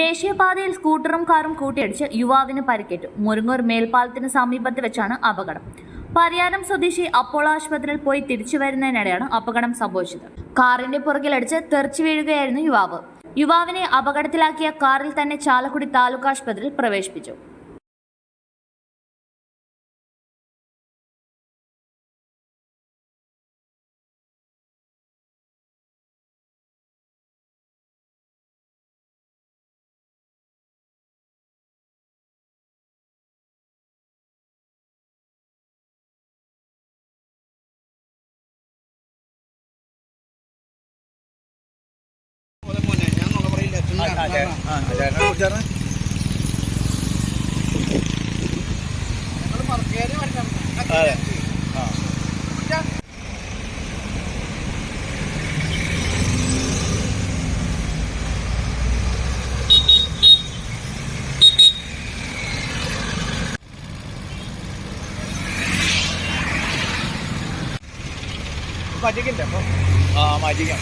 ദേശീയപാതയിൽ സ്കൂട്ടറും കാറും കൂട്ടിയിടിച്ച് യുവാവിന് പരിക്കേറ്റു. മുരുങ്ങൂർ മേൽപ്പാലത്തിന് സമീപത്ത് വെച്ചാണ് അപകടം. പരിയാരം സ്വദേശി അപ്പോളോ ആശുപത്രിയിൽ പോയി തിരിച്ചു വരുന്നതിനിടെയാണ് അപകടം സംഭവിച്ചത്. കാറിന്റെ പുറകിലടിച്ച് തെറിച്ചു വീഴുകയായിരുന്നു യുവാവ്. യുവാവിനെ അപകടത്തിലാക്കിയ കാറിൽ തന്നെ ചാലക്കുടി താലൂക്ക് ആശുപത്രിയിൽ പ്രവേശിപ്പിച്ചു. അതെ. ആ മറക്കേറി അതെ. ആ. മാറ്റിക്കാം